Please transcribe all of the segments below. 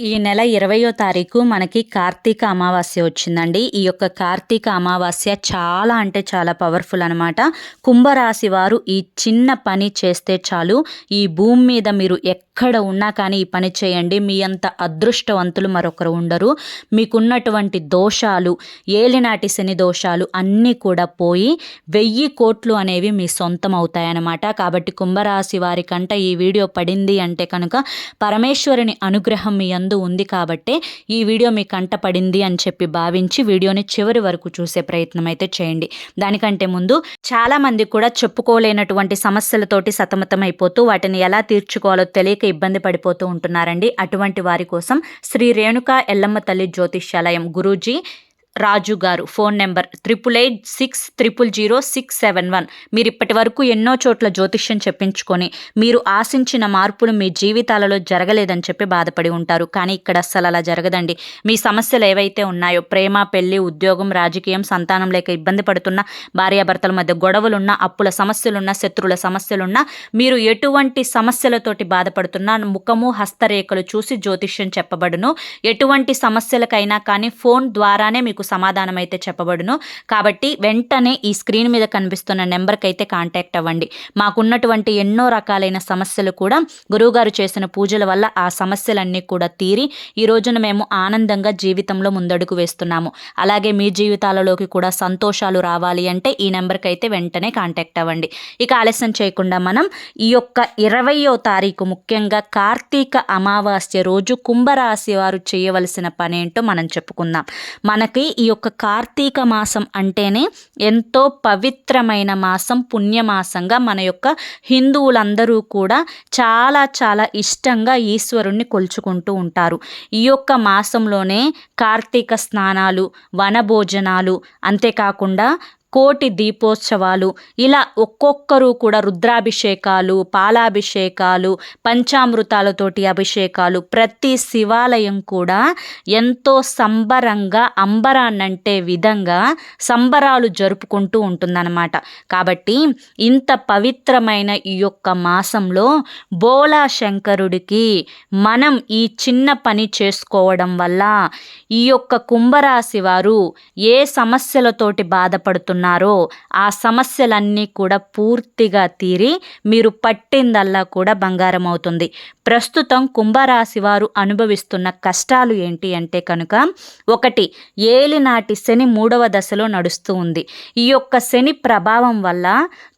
ఈ నెల ఇరవయో తారీఖు మనకి కార్తీక అమావాస్య వచ్చిందండి. ఈ యొక్క కార్తీక అమావాస్య చాలా అంటే చాలా పవర్ఫుల్ అనమాట కుంభరాశి వారు ఈ చిన్న పని చేస్తే చాలు. ఈ భూమి మీద మీరు ఎక్కడ ఉన్నా కానీ ఈ పని చేయండి. మీ అంత అదృష్టవంతులు మరొకరు ఉండరు. మీకున్నటువంటి దోషాలు ఏలినాటి శని దోషాలు అన్నీ కూడా పోయి వెయ్యి కోట్లు అనేవి మీ సొంతం అవుతాయన్నమాట. కాబట్టి కుంభరాశి వారికంట ఈ వీడియో పడింది అంటే కనుక పరమేశ్వరుని అనుగ్రహం మీ ముందు ఉంది కాబట్టే ఈ వీడియో మీ కంట పడింది అని చెప్పి భావించి వీడియోని చివరి వరకు చూసే ప్రయత్నం అయితే చేయండి. దానికంటే ముందు చాలా మంది కూడా చెప్పుకోలేనటువంటి సమస్యలతోటి సతమతం అయిపోతూ వాటిని ఎలా తీర్చుకోవాలో తెలియక ఇబ్బంది పడిపోతూ ఉంటున్నారండి. అటువంటి వారి కోసం శ్రీ రేణుక ఎల్లమ్మ తల్లి జ్యోతిష్యాలయం గురూజీ రాజు గారు. Phone number triple eight six triple zero six seven one మీరు ఇప్పటి వరకు ఎన్నో చోట్ల జ్యోతిష్యం చెప్పించుకొని మీరు ఆశించిన మార్పులు మీ జీవితాలలో జరగలేదని చెప్పి బాధపడి ఉంటారు. కానీ ఇక్కడ అస్సలు అలా జరగదండి. మీ సమస్యలు ఏవైతే ఉన్నాయో ప్రేమ పెళ్ళి ఉద్యోగం రాజకీయం సంతానం లేక ఇబ్బంది పడుతున్న భార్యాభర్తల మధ్య గొడవలున్నా అప్పుల సమస్యలున్న శత్రువుల సమస్యలున్నా మీరు ఎటువంటి సమస్యలతోటి బాధపడుతున్నా ముఖము హస్తరేఖలు చూసి జ్యోతిష్యం చెప్పబడును. ఎటువంటి సమస్యలకైనా కానీ ఫోన్ ద్వారానే మీకు సమాధానం అయితే చెప్పబడును. కాబట్టి వెంటనే ఈ స్క్రీన్ మీద కనిపిస్తున్న నెంబర్కి అయితే కాంటాక్ట్ అవ్వండి. మాకున్నటువంటి ఎన్నో రకాలైన సమస్యలు కూడా గురువుగారు చేసిన పూజల వల్ల ఆ సమస్యలన్నీ కూడా తీరి ఈ రోజున మేము ఆనందంగా జీవితంలో ముందడుగు వేస్తున్నాము. అలాగే మీ జీవితాలలోకి కూడా సంతోషాలు రావాలి అంటే ఈ నెంబర్కి అయితే వెంటనే కాంటాక్ట్ అవ్వండి. ఇక ఆలస్యం చేయకుండా మనం ఈ యొక్క ఇరవయో తారీఖు ముఖ్యంగా కార్తీక అమావాస్య రోజు కుంభరాశి వారు చేయవలసిన పనేంటో మనం చెప్పుకుందాం. మనకి ఈ యొక్క కార్తీక మాసం అంటేనే ఎంతో పవిత్రమైన మాసం పుణ్యమాసంగా మన యొక్క హిందువులందరూ కూడా చాలా చాలా ఇష్టంగా ఈశ్వరుణ్ణి కొలుచుకుంటూ ఉంటారు. ఈ యొక్క మాసంలోనే కార్తీక స్నానాలు వనభోజనాలు అంతేకాకుండా కోటి దీపోత్సవాలు. ఇలా ఒక్కొక్కరు కూడా రుద్రాభిషేకాలు పాలాభిషేకాలు పంచామృతాలతోటి అభిషేకాలు. ప్రతి శివాలయం కూడా ఎంతో సంబరంగా అంబరాన్నంటే విధంగా సంబరాలు జరుపుకుంటూ ఉంటుందన్నమాట. కాబట్టి ఇంత పవిత్రమైన ఈ యొక్క మాసంలో బోలా శంకరుడికి మనం ఈ చిన్న పని చేసుకోవడం వల్ల ఈ యొక్క కుంభరాశి వారు ఏ సమస్యలతోటి బాధపడుతున్నారు ఉన్నారో ఆ సమస్యలన్నీ కూడా పూర్తిగా తీరి మీరు పట్టిందల్లా కూడా బంగారం అవుతుంది. ప్రస్తుతం కుంభరాశి వారు అనుభవిస్తున్న కష్టాలు ఏంటి అంటే కనుక ఒకటి ఏలినాటి శని మూడవ దశలో నడుస్తూ ఉంది. ఈ యొక్క శని ప్రభావం వల్ల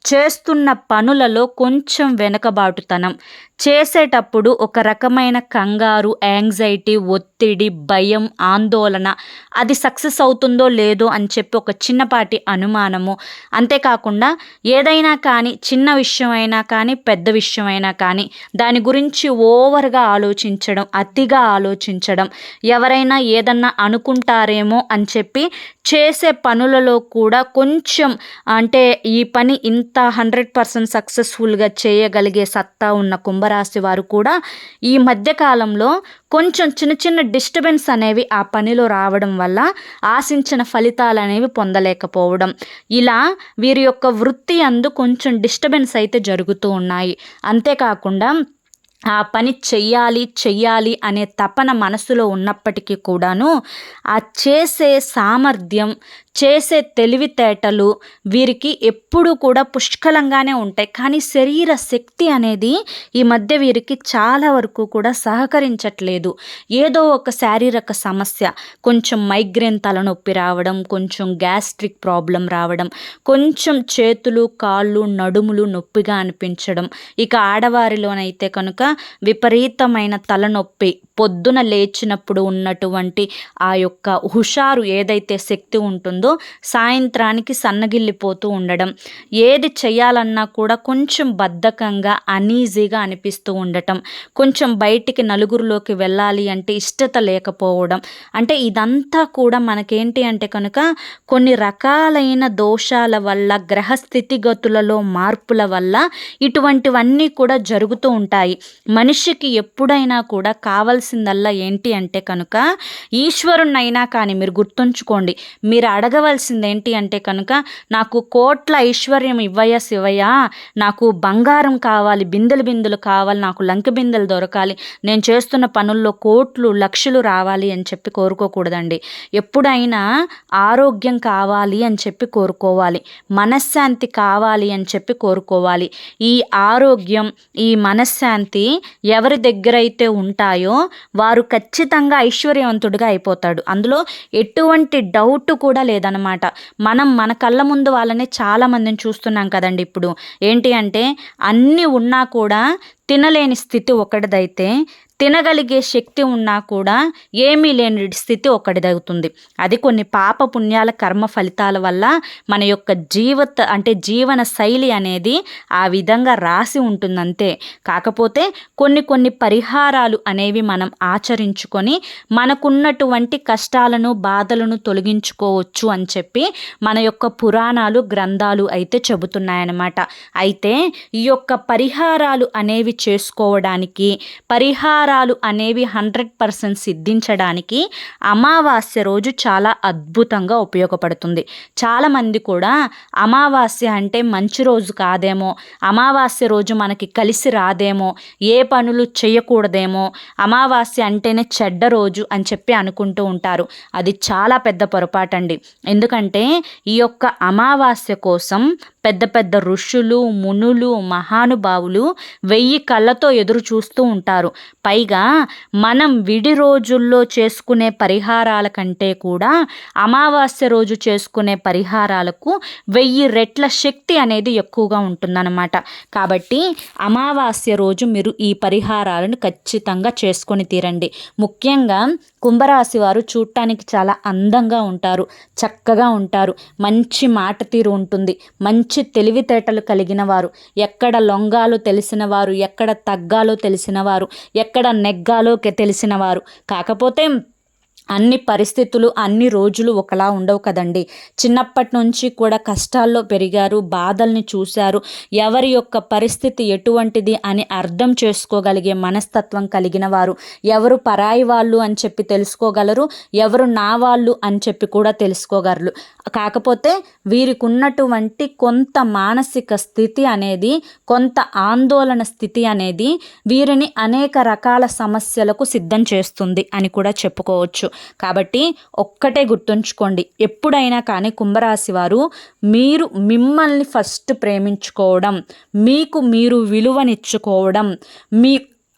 చేస్తున్న పనులలో కొంచెం వెనుకబాటుతనం. చేసేటప్పుడు ఒక రకమైన కంగారు యాంగ్జైటీ ఒత్తిడి భయం ఆందోళన అది సక్సెస్ అవుతుందో లేదో అని చెప్పి ఒక చిన్నపాటి అనుమానము. అంతేకాకుండా ఏదైనా కానీ చిన్న విషయమైనా కానీ పెద్ద విషయమైనా కానీ దాని గురించి ఓవర్గా ఆలోచించడం అతిగా ఆలోచించడం ఎవరైనా ఏదన్నా అనుకుంటారేమో అని చెప్పి చేసే పనులలో కూడా కొంచెం అంటే ఈ పని ఇంత హండ్రెడ్ పర్సెంట్ సక్సెస్ఫుల్గా చేయగలిగే సత్తా ఉన్న కుంభరాశి వారు కూడా ఈ మధ్యకాలంలో కొంచెం చిన్న చిన్న డిస్టర్బెన్స్ అనేవి ఆ పనిలో రావడం వల్ల ఆశించిన ఫలితాలు అనేవి పొందలేకపోవడం. ఇలా వీరి యొక్క వృత్తి అందు కొంచెం డిస్టర్బెన్స్ అయితే జరుగుతూ ఉన్నాయి. అంతేకాకుండా ఆ పని చెయ్యాలి చెయ్యాలి అనే తపన మనసులో ఉన్నప్పటికీ కూడాను ఆ చేసే సామర్థ్యం చేసే తెలివితేటలు వీరికి ఎప్పుడూ కూడా పుష్కలంగానే ఉంటాయి. కానీ శరీర శక్తి అనేది ఈ మధ్య వీరికి చాలా వరకు కూడా సహకరించట్లేదు. ఏదో ఒక శారీరక సమస్య. కొంచెం మైగ్రేన్ తలనొప్పి రావడం కొంచెం గ్యాస్ట్రిక్ ప్రాబ్లం రావడం కొంచెం చేతులు కాళ్ళు నడుములు నొప్పిగా అనిపించడం. ఇక ఆడవారిలోనైతే కనుక విపరీతమైన తలనొప్పి పొద్దున లేచినప్పుడు ఉన్నటువంటి ఆ యొక్క హుషారు ఏదైతే శక్తి ఉంటుందో సాయంత్రానికి సన్నగిల్లిపోతూ ఉండడం. ఏది చేయాలన్నా కూడా కొంచెం బద్ధకంగా అనీజీగా అనిపిస్తూ ఉండటం. కొంచెం బయటికి నలుగురిలోకి వెళ్ళాలి అంటే ఇష్టత లేకపోవడం. అంటే ఇదంతా కూడా మనకేంటి అంటే కనుక కొన్ని రకాలైన దోషాల వల్ల గ్రహ స్థితిగతులలో మార్పుల వల్ల ఇటువంటివన్నీ కూడా జరుగుతూ ఉంటాయి. మనిషికి ఎప్పుడైనా కూడా కావలసిన అడగవలసిందల్లా ఏంటి అంటే కనుక ఈశ్వరుణ్ణైనా కానీ మీరు గుర్తుంచుకోండి. మీరు అడగవలసింది ఏంటి అంటే కనుక నాకు కోట్ల ఐశ్వర్యం ఇవ్వయా శివయా నాకు బంగారం కావాలి బిందెలు బిందెలు కావాలి నాకు లంక బిందెలు దొరకాలి. నేను చేస్తున్న పనుల్లో కోట్లు లక్షలు రావాలి అని చెప్పి కోరుకోకూడదండి. ఎప్పుడైనా ఆరోగ్యం కావాలి అని చెప్పి కోరుకోవాలి. మనశ్శాంతి కావాలి అని చెప్పి కోరుకోవాలి. ఈ ఆరోగ్యం ఈ మనశ్శాంతి ఎవరి దగ్గర అయితే ఉంటాయో వారు ఖచ్చితంగా ఐశ్వర్యవంతుడిగా అయిపోతాడు. అందులో ఎటువంటి డౌట్ కూడా లేదనమాట మనం మన కళ్ళ ముందు వాళ్ళని చాలామందిని చూస్తున్నాం కదండి ఇప్పుడు. ఏంటి అంటే అన్నీ ఉన్నా కూడా తినలేని స్థితి ఒకటిదైతే తినగలిగే శక్తి ఉన్నా కూడా ఏమీ లేని స్థితి ఒకటిదవుతుంది. అది కొన్ని పాప పుణ్యాల కర్మ ఫలితాల వల్ల మన యొక్క జీవత అంటే జీవన శైలి అనేది ఆ విధంగా రాసి ఉంటుందంతే. కాకపోతే కొన్ని కొన్ని పరిహారాలు అనేవి మనం ఆచరించుకొని మనకున్నటువంటి కష్టాలను బాధలను తొలగించుకోవచ్చు అని చెప్పి మన యొక్క పురాణాలు గ్రంథాలు అయితే చెబుతున్నాయన్నమాట. అయితే ఈ యొక్క పరిహారాలు అనేవి చేసుకోవడానికి పరిహారాలు అనేవి హండ్రెడ్ పర్సెంట్ సిద్ధించడానికి అమావాస్య రోజు చాలా అద్భుతంగా ఉపయోగపడుతుంది. చాలామంది కూడా అమావాస్య అంటే మంచి రోజు కాదేమో అమావాస్య రోజు మనకి కలిసి రాదేమో ఏ పనులు చేయకూడదేమో అమావాస్య అంటేనే చెడ్డ రోజు అని చెప్పి అనుకుంటూ ఉంటారు. అది చాలా పెద్ద పొరపాటండి. ఎందుకంటే ఈ యొక్క అమావాస్య కోసం పెద్ద పెద్ద ఋషులు మునులు మహానుభావులు వెయ్యి కళ్ళతో ఎదురు చూస్తూ ఉంటారు. పైగా మనం విడి రోజుల్లో చేసుకునే పరిహారాల కంటే కూడా అమావాస్య రోజు చేసుకునే పరిహారాలకు వెయ్యి రెట్ల శక్తి అనేది ఎక్కువగా ఉంటుందన్నమాట. కాబట్టి అమావాస్య రోజు మీరు ఈ పరిహారాలను ఖచ్చితంగా చేసుకొని తీరండి. ముఖ్యంగా కుంభరాశి వారు చూడటానికి చాలా అందంగా ఉంటారు చక్కగా ఉంటారు మంచి మాట తీరు ఉంటుంది మంచి మంచి తెలివితేటలు కలిగిన వారు ఎక్కడ లొంగాలో తెలిసిన వారు ఎక్కడ తగ్గాలో తెలిసిన వారు ఎక్కడ నెగ్గాలో తెలిసిన వారు కాకపోతే అన్ని పరిస్థితులు అన్ని రోజులు ఒకలా ఉండవు కదండి. చిన్నప్పటి నుంచి కూడా కష్టాల్లో పెరిగారు బాధల్ని చూశారు. ఎవరి యొక్క పరిస్థితి ఎటువంటిది అని అర్థం చేసుకోగలిగే మనస్తత్వం కలిగిన వారు. ఎవరు పరాయి వాళ్ళు అని చెప్పి తెలుసుకోగలరు ఎవరు నా వాళ్ళు అని చెప్పి కూడా తెలుసుకోగలరు. కాకపోతే వీరికి ఉన్నటువంటి కొంత మానసిక స్థితి అనేది కొంత ఆందోళన స్థితి అనేది వీరిని అనేక రకాల సమస్యలకు సిద్ధం చేస్తుంది అని కూడా చెప్పుకోవచ్చు. కాబట్టి ఒక్కటే గుర్తుంచుకోండి ఎప్పుడైనా కానీ కుంభరాశి వారు మీరు మిమ్మల్ని ఫస్ట్ ప్రేమించుకోవడం మీకు మీరు విలువనిచ్చుకోవడం మీ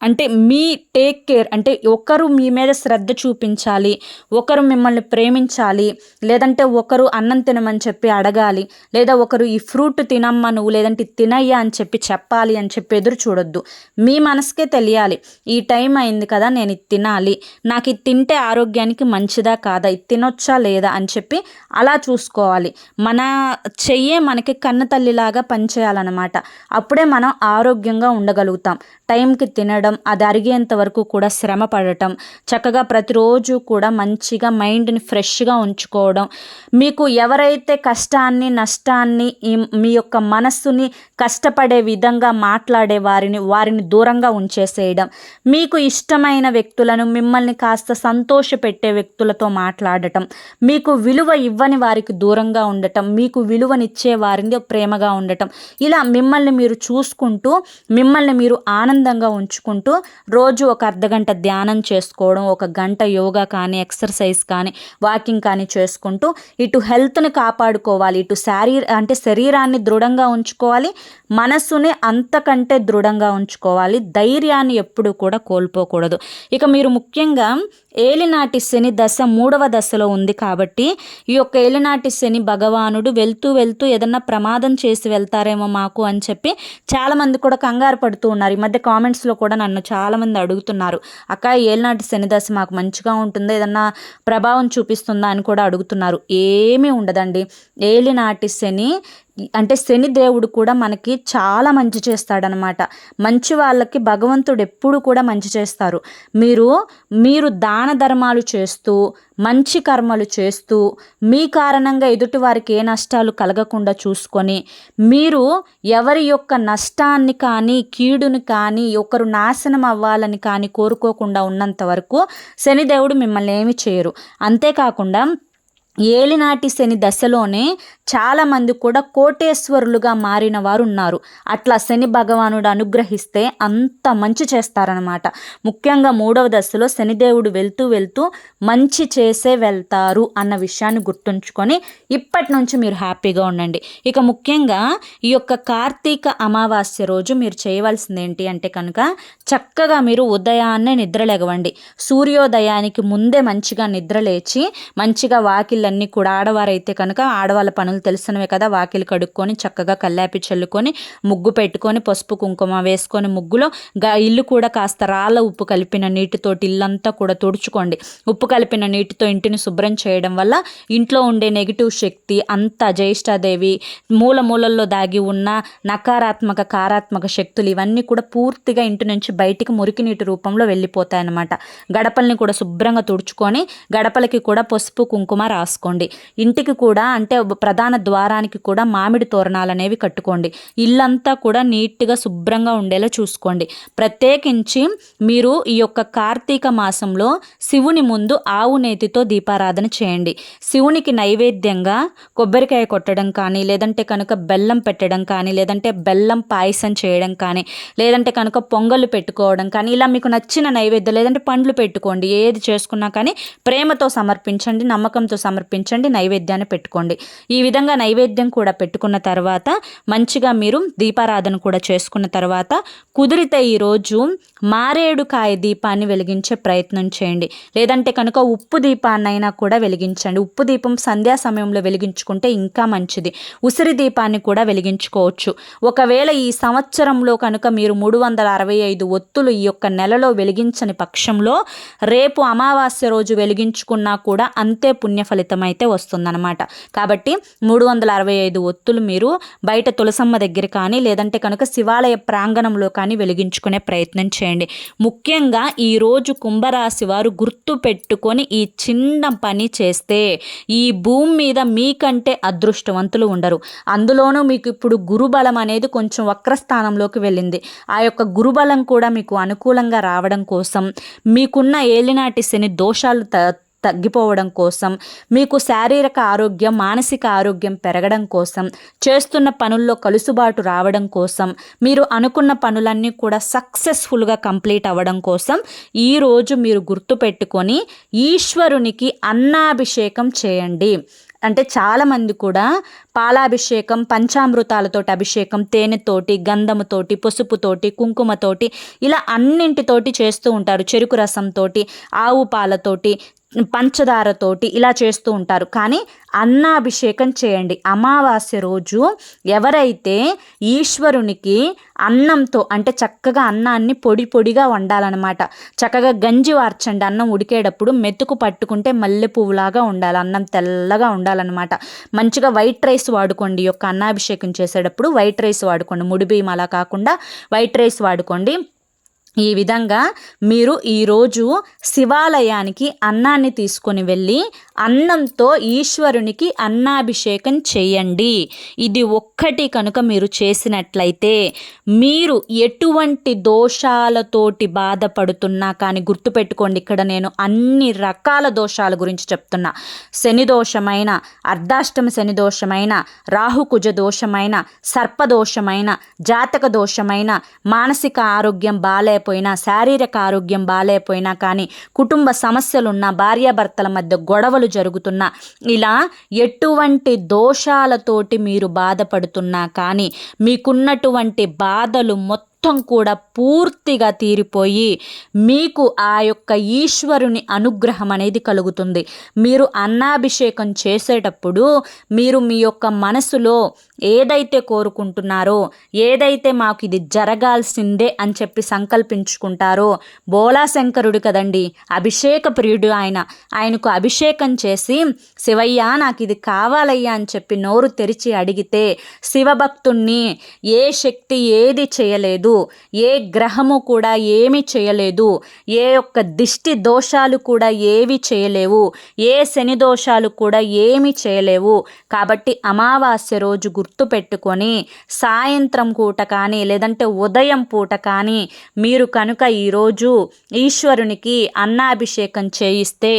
అంటే మీ టేక్ కేర్ అంటే ఒకరు మీ మీద శ్రద్ధ చూపించాలి ఒకరు మిమ్మల్ని ప్రేమించాలి లేదంటే ఒకరు అన్నం తినమని చెప్పి అడగాలి లేదా ఒకరు ఈ ఫ్రూట్ తినమ్మా నువ్వు లేదంటే తినయ్యా అని చెప్పి చెప్పాలి అని చెప్పి ఎదురు చూడొద్దు. మీ మనసుకే తెలియాలి ఈ టైం అయింది కదా నేను ఇది తినాలి నాకు ఇది తింటే ఆరోగ్యానికి మంచిదా కాదా ఇది తినొచ్చా లేదా అని చెప్పి అలా చూసుకోవాలి. మన చెయ్యే మనకి కన్న తల్లిలాగా పనిచేయాలన్నమాట. అప్పుడే మనం ఆరోగ్యంగా ఉండగలుగుతాం. టైంకి తినడం అది అరిగేంత వరకు కూడా శ్రమ పడటం చక్కగా ప్రతిరోజు కూడా మంచిగా మైండ్ని ఫ్రెష్గా ఉంచుకోవడం. మీకు ఎవరైతే కష్టాన్ని నష్టాన్ని మీ యొక్క మనస్సుని కష్టపడే విధంగా మాట్లాడే వారిని వారిని దూరంగా ఉంచేసేయడం. మీకు ఇష్టమైన వ్యక్తులను మిమ్మల్ని కాస్త సంతోషపెట్టే వ్యక్తులతో మాట్లాడటం. మీకు విలువ ఇవ్వని వారికి దూరంగా ఉండటం. మీకు విలువనిచ్చే వారిని ప్రేమగా ఉండటం. ఇలా మిమ్మల్ని మీరు చూసుకుంటూ మిమ్మల్ని మీరు ఆనందంగా ఉంచుకుంటూ రోజు ఒక అర్ధగంట ధ్యానం చేసుకోవడం ఒక గంట యోగా కానీ ఎక్సర్సైజ్ కానీ వాకింగ్ కానీ చేసుకుంటూ ఇటు హెల్త్ని కాపాడుకోవాలి ఇటు శారీర అంటే శరీరాన్ని దృఢంగా ఉంచుకోవాలి మనస్సుని అంతకంటే దృఢంగా ఉంచుకోవాలి ధైర్యాన్ని ఎప్పుడు కూడా కోల్పోకూడదు. ఇక మీరు ముఖ్యంగా ఏలినాటి శని దశ మూడవ దశలో ఉంది కాబట్టి ఈ యొక్క ఏలినాటి శని భగవానుడు వెళ్తూ వెళ్తూ ఏదన్నా ప్రమాదం చేసి వెళ్తారేమో మాకు అని చెప్పి చాలామంది కూడా కంగారు పడుతూ ఉన్నారు. ఈ మధ్య కామెంట్స్లో కూడా నన్ను చాలామంది అడుగుతున్నారు అక్క ఏలినాటి శనిదశ మాకు మంచిగా ఉంటుందా? ఏదన్నా ప్రభావం చూపిస్తుందా? అని కూడా అడుగుతున్నారు. ఏమీ ఉండదండి. ఏలినాటి శని అంటే శని దేవుడు కూడా మనకి చాలా మంచి చేస్తాడనమాట. మంచి వాళ్ళకి భగవంతుడు ఎప్పుడు కూడా మంచి చేస్తారు. మీరు మీరు దాన ధర్మాలు చేస్తూ మంచి కర్మలు చేస్తూ మీ కారణంగా ఎదుటి వారికి ఏ నష్టాలు కలగకుండా చూసుకొని మీరు ఎవరి యొక్క నష్టాన్ని కానీ కీడుని కానీ ఒకరు నాశనం అవ్వాలని కానీ కోరుకోకుండా ఉన్నంత వరకు శనిదేవుడు మిమ్మల్ని ఏమి చేయరు. అంతేకాకుండా ఏలినాటి శని దశలోనే చాలామంది కూడా కోటేశ్వరులుగా మారిన వారు ఉన్నారు అట్లా శని భగవానుడు అనుగ్రహిస్తే అంత మంచి చేస్తారనమాట ముఖ్యంగా మూడవ దశలో శనిదేవుడు వెళ్తూ వెళ్తూ మంచి చేసే వెళ్తారు అన్న విషయాన్ని గుర్తుంచుకొని ఇప్పటి నుంచి మీరు హ్యాపీగా ఉండండి. ఇక ముఖ్యంగా ఈ యొక్క కార్తీక అమావాస్య రోజు మీరు చేయవలసింది ఏంటి అంటే కనుక చక్కగా మీరు ఉదయాన్నే నిద్రలేగవండి సూర్యోదయానికి ముందే మంచిగా నిద్రలేచి మంచిగా వాకిల్ పనులన్నీ కూడా ఆడవారైతే కనుక ఆడవాళ్ళ పనులు తెలిసినవే కదా. వాకిలి కడుక్కొని చక్కగా కల్లాపి చల్లుకొని ముగ్గు పెట్టుకొని పసుపు కుంకుమ వేసుకొని ముగ్గులో ఇల్లు కూడా కాస్త రాళ్ళ ఉప్పు కలిపిన నీటితోటి ఇల్లంతా కూడా తుడుచుకోండి. ఉప్పు కలిపిన నీటితో ఇంటిని శుభ్రం చేయడం వల్ల ఇంట్లో ఉండే నెగిటివ్ శక్తి అంతా జ్యేష్ఠాదేవి మూల మూలల్లో దాగి ఉన్న నకారాత్మక కారాత్మక శక్తులు ఇవన్నీ కూడా పూర్తిగా ఇంటి నుంచి బయటికి మురికి నీటి రూపంలో వెళ్ళిపోతాయి అన్నమాట గడపల్ని కూడా శుభ్రంగా తుడుచుకొని గడపలకి కూడా పసుపు కుంకుమ రాసుకోండి. ఇంటికి కూడా అంటే ప్రధాన ద్వారానికి కూడా మామిడి తోరణాలు అనేవి కట్టుకోండి. ఇల్లంతా కూడా నీట్గా శుభ్రంగా ఉండేలా చూసుకోండి. ప్రత్యేకించి మీరు ఈ యొక్క కార్తీక మాసంలో శివుని ముందు ఆవు నేతితో దీపారాధన చేయండి. శివునికి నైవేద్యంగా కొబ్బరికాయ కొట్టడం కానీ లేదంటే కనుక బెల్లం పెట్టడం కానీ లేదంటే బెల్లం పాయసం చేయడం కానీ లేదంటే కనుక పొంగళ్ళు పెట్టుకోవడం కానీ ఇలా మీకు నచ్చిన నైవేద్యం లేదంటే పండ్లు పెట్టుకోండి. ఏది చేసుకున్నా కానీ ప్రేమతో సమర్పించండి నమ్మకంతో సమర్పించండి. నైవేద్యాన్ని పెట్టుకోండి. ఈ విధంగా నైవేద్యం కూడా పెట్టుకున్న తర్వాత మంచిగా మీరు దీపారాధన కూడా చేసుకున్న తర్వాత కుదిరితే ఈరోజు మారేడుకాయ దీపాన్ని వెలిగించే ప్రయత్నం చేయండి. లేదంటే కనుక ఉప్పు దీపాన్నైనా కూడా వెలిగించండి. ఉప్పు దీపం సంధ్యా సమయంలో వెలిగించుకుంటే ఇంకా మంచిది. ఉసిరి దీపాన్ని కూడా వెలిగించుకోవచ్చు. ఒకవేళ ఈ సంవత్సరంలో కనుక మీరు మూడు వందల అరవై ఐదు ఒత్తులు ఈ యొక్క నెలలో వెలిగించని పక్షంలో రేపు అమావాస్య రోజు వెలిగించుకున్నా కూడా అంతే పుణ్య ఫలితం అయితే వస్తుందన్నమాట. కాబట్టి మూడు వందల అరవై ఐదు ఒత్తులు మీరు బయట తులసమ్మ దగ్గర కానీ లేదంటే కనుక శివాలయ ప్రాంగణంలో కానీ వెలిగించుకునే ప్రయత్నం చేయండి. ముఖ్యంగా ఈరోజు కుంభరాశి వారు గుర్తు పెట్టుకొని ఈ చిన్న పని చేస్తే ఈ భూమి మీద మీకంటే అదృష్టవంతులు ఉండరు. అందులోనూ మీకు ఇప్పుడు గురుబలం అనేది కొంచెం వక్రస్థానంలోకి వెళ్ళింది. ఆ యొక్క గురుబలం కూడా మీకు అనుకూలంగా రావడం కోసం మీకున్న ఏలినాటి శని దోషాలు త తగ్గిపోవడం కోసం మీకు శారీరక ఆరోగ్యం మానసిక ఆరోగ్యం పెరగడం కోసం చేస్తున్న పనుల్లో కలుసుబాటు రావడం కోసం మీరు అనుకున్న పనులన్నీ కూడా సక్సెస్ఫుల్గా కంప్లీట్ అవ్వడం కోసం ఈరోజు మీరు గుర్తుపెట్టుకొని ఈశ్వరునికి అన్నాభిషేకం చేయండి. అంటే చాలామంది కూడా పాలాభిషేకం పంచామృతాలతోటి అభిషేకం తేనెతోటి గంధముతోటి పసుపుతోటి కుంకుమతోటి ఇలా అన్నింటితోటి చేస్తూ ఉంటారు. చెరుకు రసంతోటి ఆవు పాలతోటి పంచదారతోటి ఇలా చేస్తూ ఉంటారు. కానీ అన్నాభిషేకం చేయండి. అమావాస్య రోజు ఎవరైతే ఈశ్వరునికి అన్నంతో అంటే చక్కగా అన్నాన్ని పొడి పొడిగా వండాలన్నమాట. చక్కగా గంజి వార్చండి. అన్నం ఉడికేటప్పుడు మెతుకు పట్టుకుంటే మల్లె పువ్వులాగా ఉండాలి. అన్నం తెల్లగా ఉండాలన్నమాట. మంచిగా వైట్ రైస్ వాడుకోండి. యొక్క అన్నాభిషేకం చేసేటప్పుడు వైట్ రైస్ వాడుకోండి. ముడి బియ్యం అలా కాకుండా వైట్ రైస్ వాడుకోండి. ఈ విధంగా మీరు ఈరోజు శివాలయానికి అన్నాన్ని తీసుకొని వెళ్ళి అన్నంతో ఈశ్వరునికి అన్నాభిషేకం చేయండి. ఇది ఒక్కటి కనుక మీరు చేసినట్లయితే మీరు ఎటువంటి దోషాలతోటి బాధపడుతున్నా కానీ గుర్తుపెట్టుకోండి ఇక్కడ నేను అన్ని రకాల దోషాల గురించి చెప్తున్నా. శని దోషమైన అర్ధాష్టమ శని దోషమైన రాహుకుజ దోషమైన సర్పదోషమైన జాతక దోషమైన మానసిక ఆరోగ్యం బాలే బాగాలేకపోయినా శారీరక ఆరోగ్యం బాగాలేకపోయినా కానీ కుటుంబ సమస్యలున్న భార్యాభర్తల మధ్య గొడవలు జరుగుతున్నా ఇలా ఎటువంటి దోషాలతోటి మీరు బాధపడుతున్నా కానీ మీకున్నటువంటి బాధలు మొత్తం మొత్తం కూడా పూర్తిగా తీరిపోయి మీకు ఆ యొక్క ఈశ్వరుని అనుగ్రహం అనేది కలుగుతుంది. మీరు అన్నాభిషేకం చేసేటప్పుడు మీరు మీ యొక్క మనసులో ఏదైతే కోరుకుంటున్నారో ఏదైతే మాకు ఇది జరగాల్సిందే అని చెప్పి సంకల్పించుకుంటారో బోలాశంకరుడు కదండి అభిషేక ప్రియుడు ఆయన. ఆయనకు అభిషేకం చేసి శివయ్య నాకు ఇది కావాలయ్యా అని చెప్పి నోరు తెరిచి అడిగితే శివభక్తుణ్ణి ఏ శక్తి ఏది చేయలేదు ఏ గ్రహము కూడా ఏమి చేయలేదు. ఏ యొక్క దిష్టి దోషాలు కూడా ఏవి చేయలేవు. ఏ శని దోషాలు కూడా ఏమి చేయలేవు. కాబట్టి అమావాస్య రోజు గుర్తుపెట్టుకొని సాయంత్రం పూట కానీ లేదంటే ఉదయం పూట కానీ మీరు కనుక ఈరోజు ఈశ్వరునికి అన్నాభిషేకం చేయిస్తే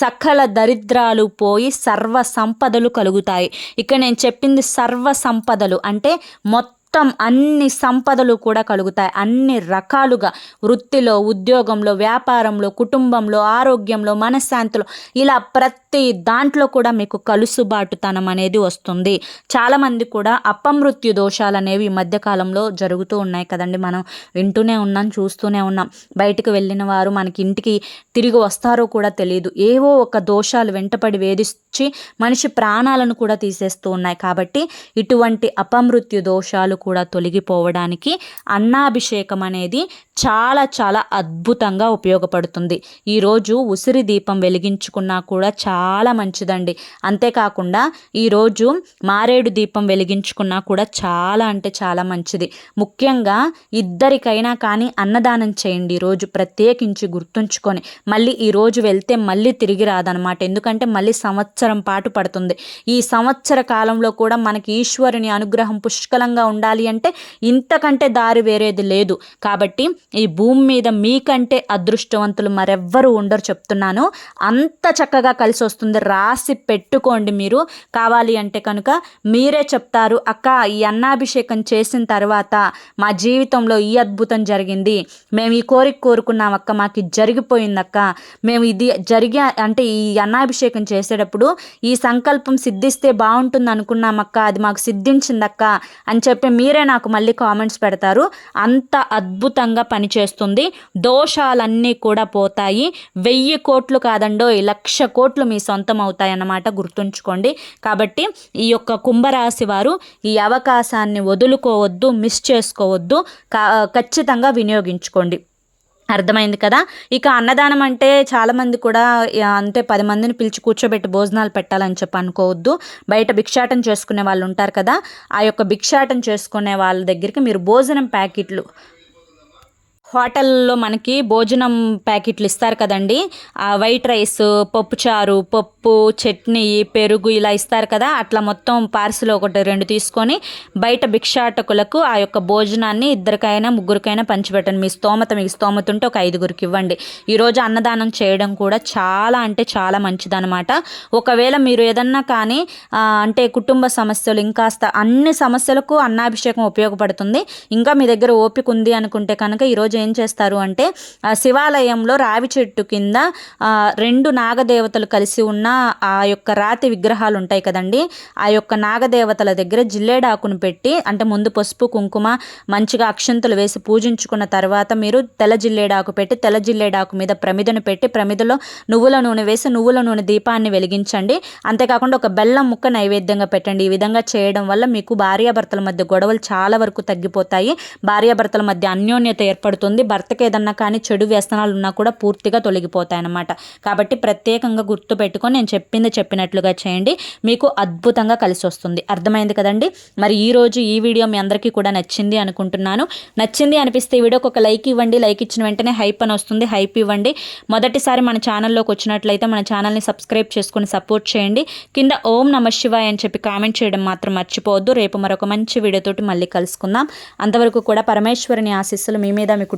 సకల దరిద్రాలు పోయి సర్వ సంపదలు కలుగుతాయి. ఇక నేను చెప్పింది సర్వ సంపదలు అంటే మొత్తం మొత్తం అన్ని సంపదలు కూడా కలుగుతాయి. అన్ని రకాలుగా వృత్తిలో ఉద్యోగంలో వ్యాపారంలో కుటుంబంలో ఆరోగ్యంలో మనశ్శాంతిలో ఇలా ప్రతి దాంట్లో కూడా మీకు కలుసుబాటుతనం అనేది వస్తుంది. చాలామంది కూడా అపమృత్యు దోషాలు అనేవి ఈ మధ్యకాలంలో జరుగుతూ ఉన్నాయి కదండి. మనం వింటూనే ఉన్నాం చూస్తూనే ఉన్నాం. బయటకు వెళ్ళిన వారు మనకి ఇంటికి తిరిగి వస్తారో కూడా తెలియదు. ఏవో ఒక దోషాలు వెంటపడి వేధించి మనిషి ప్రాణాలను కూడా తీసేస్తూ ఉన్నాయి. కాబట్టి ఇటువంటి అపమృత్యు దోషాలు కూడా తొలగిపోవడానికి అన్నాభిషేకం అనేది చాలా చాలా అద్భుతంగా ఉపయోగపడుతుంది. ఈరోజు ఉసిరి దీపం వెలిగించుకున్నా కూడా చాలా మంచిదండి. అంతేకాకుండా ఈరోజు మారేడు దీపం వెలిగించుకున్నా కూడా చాలా అంటే చాలా మంచిది. ముఖ్యంగా ఇద్దరికైనా కానీ అన్నదానం చేయండి ఈరోజు ప్రత్యేకించి గుర్తుంచుకొని. మళ్ళీ ఈరోజు వెళ్తే మళ్ళీ తిరిగి రాదనమాట ఎందుకంటే మళ్ళీ సంవత్సరం పాటు పడుతుంది. ఈ సంవత్సర కాలంలో కూడా మనకి ఈశ్వరుని అనుగ్రహం పుష్కలంగా ఉండాలి. అంటే ఇంతకంటే దారి వేరేది లేదు. కాబట్టి ఈ భూమి మీద మీకంటే అదృష్టవంతులు మరెవ్వరు ఉండరు చెప్తున్నాను. అంత చక్కగా కలిసి వస్తుంది. రాసి పెట్టుకోండి మీరు. కావాలి అంటే కనుక మీరే చెప్తారు. అక్క ఈ అన్నాభిషేకం చేసిన తర్వాత మా జీవితంలో ఈ అద్భుతం జరిగింది. మేము ఈ కోరిక కోరుకున్నాం అక్క మాకు ఇది జరిగిపోయింది అక్క. మేము ఇది జరిగే అంటే ఈ అన్నాభిషేకం చేసేటప్పుడు ఈ సంకల్పం సిద్ధిస్తే బాగుంటుంది అనుకున్నామక్క అది మాకు సిద్ధించిందక్క అని చెప్పి మీరే నాకు మళ్ళీ కామెంట్స్ పెడతారు. అంత అద్భుతంగా పనిచేస్తుంది. దోషాలన్నీ కూడా పోతాయి. వెయ్యి కోట్లు కాదండో లక్ష కోట్లు మీ సొంతం అవుతాయి అన్నమాట గుర్తుంచుకోండి. కాబట్టి ఈ యొక్క కుంభరాశి వారు ఈ అవకాశాన్ని వదులుకోవద్దు మిస్ చేసుకోవద్దు. ఖచ్చితంగా వినియోగించుకోండి. అర్థమైంది కదా? ఇక అన్నదానం అంటే చాలామంది కూడా అంటే పది మందిని పిలిచి కూర్చోబెట్టి భోజనాలు పెట్టాలని చెప్పి అనుకోవద్దు. బయట భిక్షాటం చేసుకునే వాళ్ళు ఉంటారు కదా? ఆ యొక్క భిక్షాటం చేసుకునే వాళ్ళ దగ్గరికి మీరు భోజనం ప్యాకెట్లు హోటల్లో మనకి భోజనం ప్యాకెట్లు ఇస్తారు కదండి. వైట్ రైస్ పప్పుచారు పప్పు చట్నీ పెరుగు ఇలా ఇస్తారు కదా. అట్లా మొత్తం పార్సిల్ ఒకటి రెండు తీసుకొని బయట భిక్షాటకులకు ఆ యొక్క భోజనాన్ని ఇద్దరికైనా ముగ్గురికైనా పంచిపెట్టండి. మీ స్తోమత మీకు స్తోమత ఉంటే ఒక ఐదుగురికి ఇవ్వండి. ఈరోజు అన్నదానం చేయడం కూడా చాలా అంటే చాలా మంచిదనమాట ఒకవేళ మీరు ఏదన్నా కానీ అంటే కుటుంబ సమస్యలు ఇంకాస్త అన్ని సమస్యలకు అన్నాభిషేకం ఉపయోగపడుతుంది. ఇంకా మీ దగ్గర ఓపిక ఉంది అనుకుంటే కనుక ఈరోజు ఏం చేస్తారు అంటే శివాలయంలో రావి చెట్టు కింద రెండు నాగదేవతలు కలిసి ఉన్న ఆ యొక్క రాతి విగ్రహాలు ఉంటాయి కదండి. ఆ యొక్క నాగదేవతల దగ్గర జిల్లేడాకును పెట్టి అంటే ముందు పసుపు కుంకుమ మంచిగా అక్షంతలు వేసి పూజించుకున్న తర్వాత మీరు తెల్ల జిల్లేడాకు పెట్టి తెల్ల జిల్లేడాకు మీద ప్రమిదను పెట్టి ప్రమిదలో నువ్వుల నూనె వేసి నువ్వుల నూనె దీపాన్ని వెలిగించండి. అంతేకాకుండా ఒక బెల్లం ముక్క నైవేద్యంగా పెట్టండి. ఈ విధంగా చేయడం వల్ల మీకు భార్యాభర్తల మధ్య గొడవలు చాలా వరకు తగ్గిపోతాయి. భార్యాభర్తల మధ్య అన్యోన్యత ఏర్పడుతుంది. ఉంటుంది భర్తకి ఏదన్నా కానీ చెడు వ్యసనాలు ఉన్నా కూడా పూర్తిగా తొలగిపోతాయి అన్నమాట కాబట్టి ప్రత్యేకంగా గుర్తు పెట్టుకొని నేను చెప్పింది చెప్పినట్లుగా చేయండి. మీకు అద్భుతంగా కలిసి వస్తుంది. అర్థమైంది కదండి? మరి ఈరోజు ఈ వీడియో మీ అందరికీ కూడా నచ్చింది అనుకుంటున్నాను. నచ్చింది అనిపిస్తే ఈ వీడియోకి ఒక లైక్ ఇవ్వండి. లైక్ ఇచ్చిన వెంటనే హైప్ అని వస్తుంది. హైప్ ఇవ్వండి. మొదటిసారి మన ఛానల్లోకి వచ్చినట్లయితే మన ఛానల్ని సబ్స్క్రైబ్ చేసుకుని సపోర్ట్ చేయండి. కింద ఓం నమ శివాయ్ అని చెప్పి కామెంట్ చేయడం మాత్రం మర్చిపోవద్దు. రేపు మరొక మంచి వీడియోతోటి మళ్ళీ కలుసుకుందాం. అంతవరకు కూడా పరమేశ్వరుని ఆశీస్సులు మీ మీద మీ